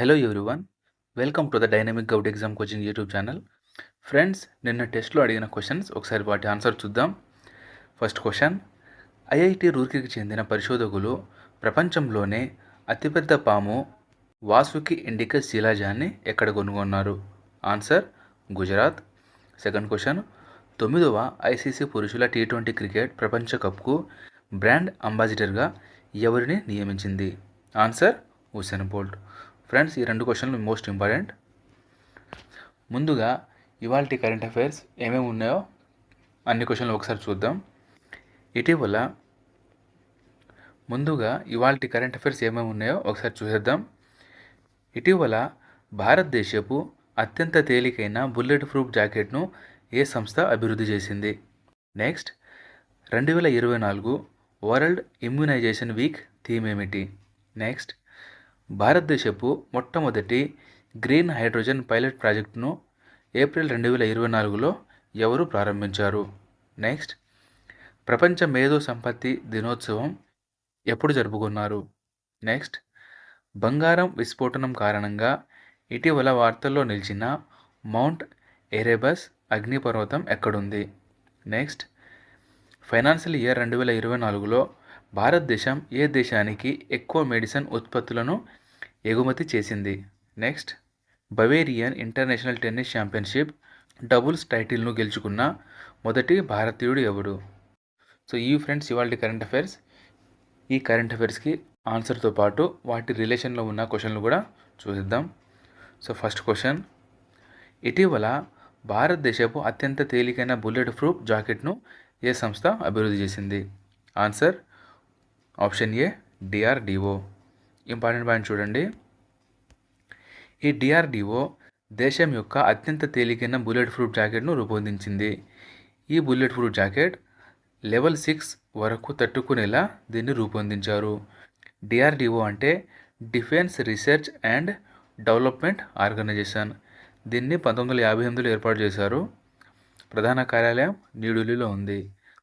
Hello everyone welcome to the dynamic govt exam coaching YouTube channel friends నిన్న టెస్ట్లో అడిగిన questions ఒకసారి వాటి ఆన్సర్ చూద్దాం. ఫస్ట్ క్వశ్చన్ ఐఐటి రూర్కీకి చెందిన పరిశోధకులు ప్రపంచంలోనే అతిపెద్ద పాము వాసుకి ఇండికస్ శిలాజాన్ని ఎక్కడ కనుగొన్నారు? ఆన్సర్ గుజరాత్ సెకండ్ క్వశ్చన్ తొమ్మిదవ ఐసీసీ పురుషుల టీ ట్వంటీ క్రికెట్ ప్రపంచ కప్కు బ్రాండ్ అంబాసిడర్గా ఎవరిని నియమించింది? ఆన్సర్ హుసేన్ బోల్ట్ ఫ్రెండ్స్ ఈ రెండు క్వశ్చన్లు మోస్ట్ ఇంపార్టెంట్ ముందుగా ఇవాల్టి కరెంట్ అఫైర్స్ ఏమేమి ఉన్నాయో అన్ని క్వశ్చన్లు ఒకసారి చూద్దాం. ఇటీవల ముందుగా ఇవాల్టి కరెంట్ అఫైర్స్ ఏమేమి ఉన్నాయో ఒకసారి చూసేద్దాం. ఇటీవల భారతదేశపు అత్యంత తేలికైన బుల్లెట్ ప్రూఫ్ జాకెట్ను ఏ సంస్థ అభివృద్ధి చేసింది? నెక్స్ట్ రెండు వేల ఇరవై నాలుగు వరల్డ్ ఇమ్యునైజేషన్ వీక్ థీమ్ ఏమిటి? నెక్స్ట్ భారతదేశపు మొట్టమొదటి గ్రీన్ హైడ్రోజన్ పైలట్ ప్రాజెక్టును ఏప్రిల్ రెండు వేల ఇరవై నాలుగులో ఎవరు ప్రారంభించారు? నెక్స్ట్ ప్రపంచ మేధో సంపత్తి దినోత్సవం ఎప్పుడు జరుపుకున్నారు? నెక్స్ట్ బంగారం విస్ఫోటనం కారణంగా ఇటీవల వార్తల్లో నిలిచిన మౌంట్ ఎరేబస్ అగ్నిపర్వతం ఎక్కడుంది? నెక్స్ట్ ఫైనాన్షియల్ ఇయర్ రెండు వేల ఇరవై నాలుగులో భారతదేశం ఏ దేశానికి ఎక్కువ మెడిసిన్ ఉత్పత్తులను ఎగుమతి చేసింది? Next Bavarian International Tennis Championship doubles టైటిల్ను గెలుచుకున్న మొదటి భారతీయుడు ఎవడు సో ఈ ఫ్రెండ్స్ ఇవాళ కరెంట్ అఫైర్స్. ఈ కరెంట్ అఫైర్స్కి ఆన్సర్తో పాటు వాటి రిలేషన్లో ఉన్న క్వశ్చన్లు కూడా చూసిద్దాం. So first question. ఇటీవల భారతదేశపు అత్యంత తేలికైన బుల్లెట్ ప్రూఫ్ జాకెట్ను ఏ సంస్థ అభివృద్ధి చేసింది? Answer option A DRDO important point చూడండి. ఈ డిఆర్డిఓ దేశం యొక్క అత్యంత తేలికైన బుల్లెట్ ప్రూఫ్ జాకెట్ను రూపొందించింది. ఈ bullet proof jacket level six వరకు తట్టుకునేలా దీన్ని రూపొందించారు. డిఆర్డిఓ అంటే defence research and development organisation దీన్ని పంతొమ్మిది వందల యాభై ఎనిమిదిలో ఏర్పాటు చేశారు. ప్రధాన కార్యాలయం న్యూఢిల్లీలో ఉంది.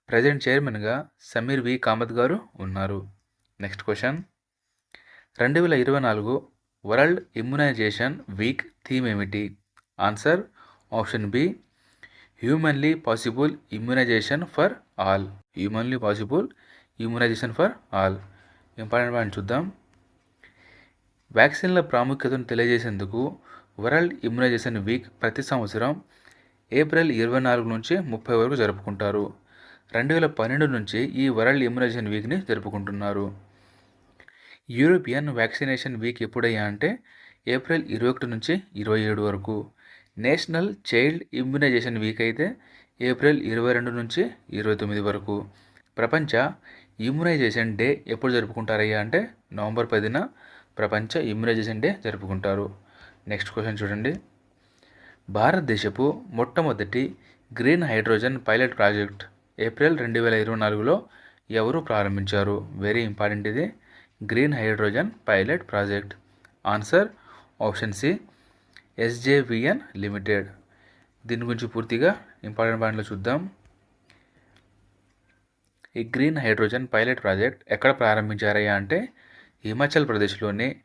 ప్రజెంట్ చైర్మన్గా సమీర్ వి కామత్ గారు ఉన్నారు. నెక్స్ట్ క్వశ్చన్ రెండు వేల ఇరవై నాలుగు వరల్డ్ ఇమ్యునైజేషన్ వీక్ థీమ్ ఏమిటి? Answer option B humanly possible immunisation for all humanly possible immunisation for all important point చూద్దాం. వ్యాక్సిన్ల ప్రాముఖ్యతను తెలియజేసేందుకు వరల్డ్ ఇమ్యునైజేషన్ వీక్ ప్రతి సంవత్సరం ఏప్రిల్ ఇరవై నాలుగు నుంచి ముప్పై వరకు జరుపుకుంటారు. రెండు వేల పన్నెండు నుంచి ఈ వరల్డ్ ఇమ్యునైజేషన్ వీక్ని జరుపుకుంటున్నారు. యూరోపియన్ వ్యాక్సినేషన్ వీక్ ఎప్పుడయ్యా అంటే ఏప్రిల్ ఇరవై ఒకటి నుంచి ఇరవై ఏడు వరకు. నేషనల్ చైల్డ్ ఇమ్యునైజేషన్ వీక్ అయితే ఏప్రిల్ ఇరవై రెండు నుంచి ఇరవై తొమ్మిది వరకు. ప్రపంచ ఇమ్యునైజేషన్ డే ఎప్పుడు జరుపుకుంటారయ్యా అంటే నవంబర్ పదిన ప్రపంచ ఇమ్యునైజేషన్ డే జరుపుకుంటారు. నెక్స్ట్ క్వశ్చన్ చూడండి. భారతదేశపు మొట్టమొదటి green hydrogen pilot project April రెండు వేల ఇరవై నాలుగులో ఎవరు ప్రారంభించారు? వెరీ ఇంపార్టెంట్ ఇది. Green hydrogen pilot project answer option C SJVN limited దీని గురించి పూర్తిగా ఇంపార్టెంట్ పాయింట్లో చూద్దాం. ఈ గ్రీన్ హైడ్రోజన్ పైలట్ ప్రాజెక్ట్ ఎక్కడ ప్రారంభించారయ్యా అంటే హిమాచల్ ప్రదేశ్లోని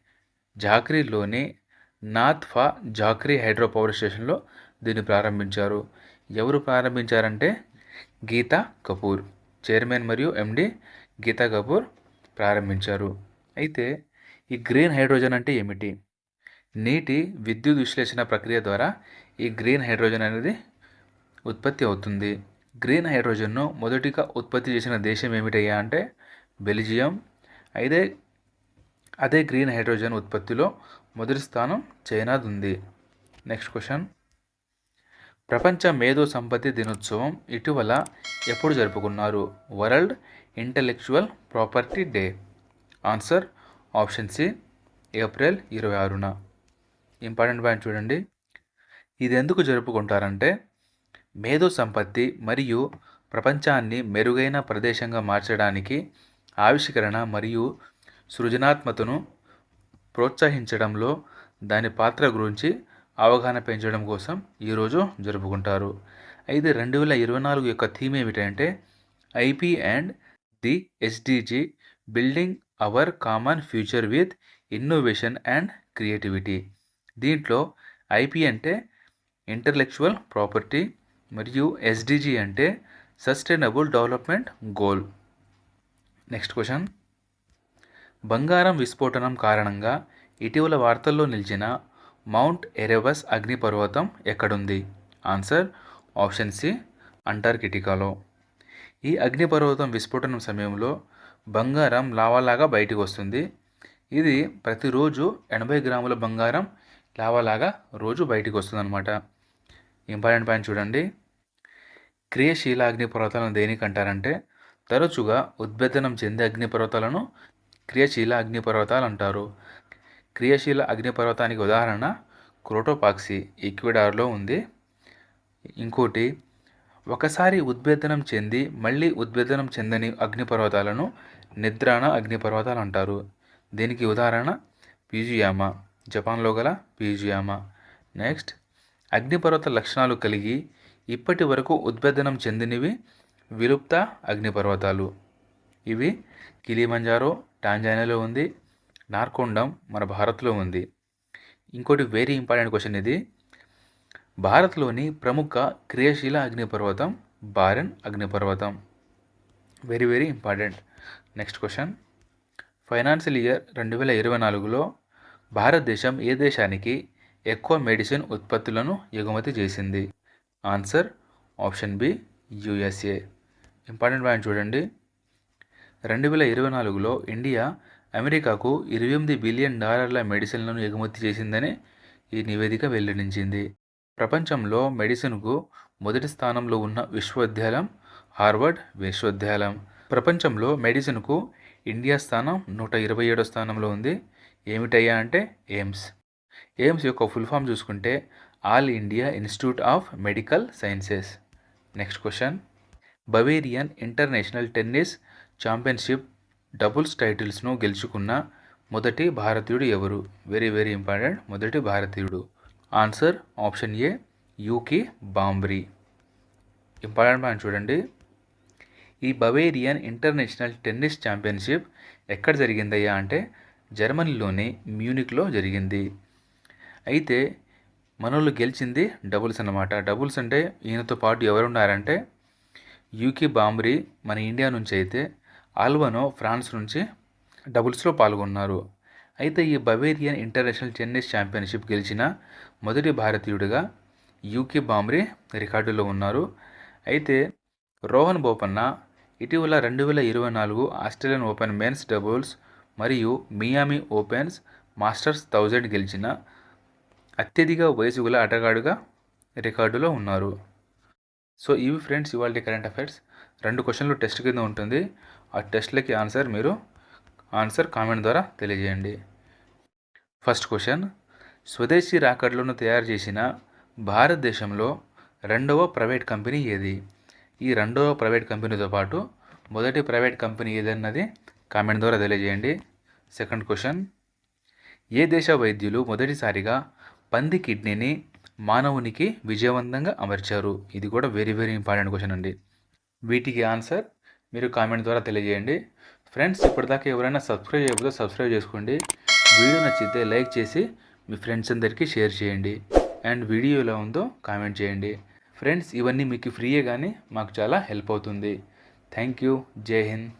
జాక్రీలోని నాథ్ఫా జాక్రీ హైడ్రో పవర్ స్టేషన్లో దీన్ని ప్రారంభించారు. ఎవరు ప్రారంభించారంటే గీతా కపూర్. చైర్మన్ మరియు ఎండి గీతా కపూర్ ప్రారంభించారు. అయితే ఈ గ్రీన్ హైడ్రోజన్ అంటే ఏమిటి? నీటి విద్యుత్ విశ్లేషణ ప్రక్రియ ద్వారా ఈ గ్రీన్ హైడ్రోజన్ అనేది ఉత్పత్తి అవుతుంది. గ్రీన్ హైడ్రోజన్ను మొదటిగా ఉత్పత్తి చేసిన దేశం ఏమిటయ్యా అంటే బెల్జియం. అయితే అదే గ్రీన్ హైడ్రోజన్ ఉత్పత్తిలో మొదటి స్థానం చైనాది ఉంది. Next question. ప్రపంచ మేధో సంపత్తి దినోత్సవం ఇటీవల ఎప్పుడు జరుపుకున్నారు? World intellectual property day. Answer option C April ఇరవై ఆరున. ఇంపార్టెంట్ పాయింట్ చూడండి. ఇది ఎందుకు జరుపుకుంటారంటే మేధో సంపత్తి మరియు ప్రపంచాన్ని మెరుగైన ప్రదేశంగా మార్చడానికి ఆవిష్కరణ మరియు సృజనాత్మతను ప్రోత్సహించడంలో దాని పాత్ర గురించి అవగాహన పెంచడం కోసం ఈరోజు జరుపుకుంటారు. అయితే రెండు వేల ఇరవై నాలుగు యొక్క థీమ్ ఏమిటంటే IP and the SDG building our common future with innovation and creativity. దీంట్లో ఐపీ అంటే ఇంటలెక్చువల్ ప్రాపర్టీ మరియు ఎస్డిజి అంటే sustainable development goal. Next question. బంగారం విస్ఫోటనం కారణంగా ఇటీవల వార్తల్లో నిలిచిన మౌంట్ ఎరెవస్ అగ్నిపర్వతం ఎక్కడుంది? ఆన్సర్ ఆప్షన్ సి అంటార్కిటికాలో. ఈ అగ్నిపర్వతం విస్ఫోటనం సమయంలో బంగారం లావాలాగా బయటికి వస్తుంది. ఇది ప్రతిరోజు ఎనభై గ్రాముల బంగారం లావాలాగా రోజు బయటికి వస్తుంది అనమాట ఇంపార్టెంట్ పాయింట్ చూడండి. క్రియశీల అగ్నిపర్వతాలను దేనికి అంటారంటే తరచుగా ఉద్భేదనం చెందే అగ్నిపర్వతాలను క్రియశీల అగ్నిపర్వతాలు అంటారు. క్రియాశీల అగ్నిపర్వతానికి ఉదాహరణ క్రోటోపాక్సీ ఈక్వెడార్లో ఉంది. ఇంకోటి ఒకసారి ఉద్భేదనం చెంది మళ్ళీ ఉద్భేదనం చెందని అగ్నిపర్వతాలను నిద్రాణ అగ్నిపర్వతాలు అంటారు. దీనికి ఉదాహరణ పీజుయామా జపాన్లో గల పీజుయామా. నెక్స్ట్ అగ్నిపర్వత లక్షణాలు కలిగి ఇప్పటి వరకు ఉద్భేదనం చెందినవి విలుప్త అగ్నిపర్వతాలు. ఇవి కిలిమంజారో టాంజానియాలో ఉంది. నార్కొండం మన భారత్లో ఉంది. ఇంకోటి వెరీ ఇంపార్టెంట్ క్వశ్చన్ ఇది. భారత్లోని ప్రముఖ క్రియాశీల అగ్నిపర్వతం బారెన్ అగ్నిపర్వతం. Very very important next question financial year రెండు వేల ఇరవై నాలుగులో భారతదేశం ఏ దేశానికి ఎక్కువ మెడిసిన్ ఉత్పత్తులను ఎగుమతి చేసింది? Answer option B USA important point చూడండి. రెండు వేల ఇరవై నాలుగులో ఇండియా అమెరికాకు ఇరవై ఎనిమిది బిలియన్ డాలర్ల మెడిసిన్లను ఎగుమతి చేసిందని ఈ నివేదిక వెల్లడించింది. ప్రపంచంలో మెడిసిన్కు మొదటి స్థానంలో ఉన్న విశ్వవిద్యాలయం హార్వర్డ్ విశ్వవిద్యాలయం. ప్రపంచంలో మెడిసిన్కు ఇండియా స్థానం నూట ఇరవై ఏడో స్థానంలో ఉంది. ఏమిటయ్యా అంటే ఎయిమ్స్. ఎయిమ్స్ యొక్క ఫుల్ ఫామ్ చూసుకుంటే All India Institute of Medical Sciences. Next question. Bavarian International Tennis Championship doubles టైటిల్స్ను గెలుచుకున్న మొదటి భారతీయుడు ఎవరు? వెరీ వెరీ ఇంపార్టెంట్ మొదటి భారతీయుడు. Answer option A Yuki Bhambri important point చూడండి. ఈ బవేరియన్ ఇంటర్నేషనల్ టెన్నిస్ ఛాంపియన్షిప్ ఎక్కడ జరిగిందయ్యా అంటే జర్మనీలోని మ్యూనిక్లో జరిగింది. అయితే మనోళ్ళు గెలిచింది డబుల్స్ అన్నమాట. డబుల్స్ అంటే ఈయనతో పాటు ఎవరున్నారంటే యూకి బాంబ్రీ మన ఇండియా నుంచి అయితే ఆల్వనో ఫ్రాన్స్ నుంచి డబుల్స్లో పాల్గొన్నారు. అయితే ఈ బవేరియన్ ఇంటర్నేషనల్ టెన్నిస్ ఛాంపియన్షిప్ గెలిచిన మొదటి భారతీయుడిగా యూకే బాంబ్రే రికార్డులో ఉన్నారు. అయితే రోహన్ బోపన్న ఇటీవల రెండు వేల ఇరవై నాలుగు ఆస్ట్రేలియన్ ఓపెన్ మెన్స్ డబుల్స్ మరియు మియామి ఓపెన్స్ మాస్టర్స్ థౌజండ్ గెలిచిన అత్యధిక వయసు గల ఆటగాడుగా రికార్డులో ఉన్నారు. సో ఇవి ఫ్రెండ్స్ ఇవాళ కరెంట్ అఫైర్స్. రెండు క్వశ్చన్లు టెస్ట్ కింద ఉంటుంది. ఆ టెస్ట్లకి ఆన్సర్ మీరు ఆన్సర్ కామెంట్ ద్వారా తెలియజేయండి. First question. స్వదేశీ రాకెట్లను తయారు చేసిన భారతదేశంలో రెండవ ప్రైవేట్ కంపెనీ ఏది? ఈ రెండవ ప్రైవేట్ కంపెనీతో పాటు మొదటి ప్రైవేట్ కంపెనీ ఏదన్నది కామెంట్ ద్వారా తెలియజేయండి. Second question. ఏ దేశ వైద్యులు మొదటిసారిగా పంది కిడ్నీని మానవునికి విజయవంతంగా అమర్చారు. ఇది కూడా వెరీ వెరీ ఇంపార్టెంట్ క్వశ్చన్ అండి. వీటికి ఆన్సర్ మీరు కామెంట్ ద్వారా తెలియజేయండి. ఫ్రెండ్స్ ఇప్పటిదాకా ఎవరైనా సబ్స్క్రైబ్ చేయకపోతే సబ్స్క్రైబ్ చేసుకోండి. వీడియో నచ్చితే లైక్ చేసి మీ ఫ్రెండ్స్ అందరికీ షేర్ చేయండి. అండ్ వీడియో ఎలా ఉందో కామెంట్ చేయండి. ఫ్రెండ్స్ ఇవన్నీ మీకు ఫ్రీయే కానీ మాకు చాలా హెల్ప్ అవుతుంది. థ్యాంక్ యూ జై హింద్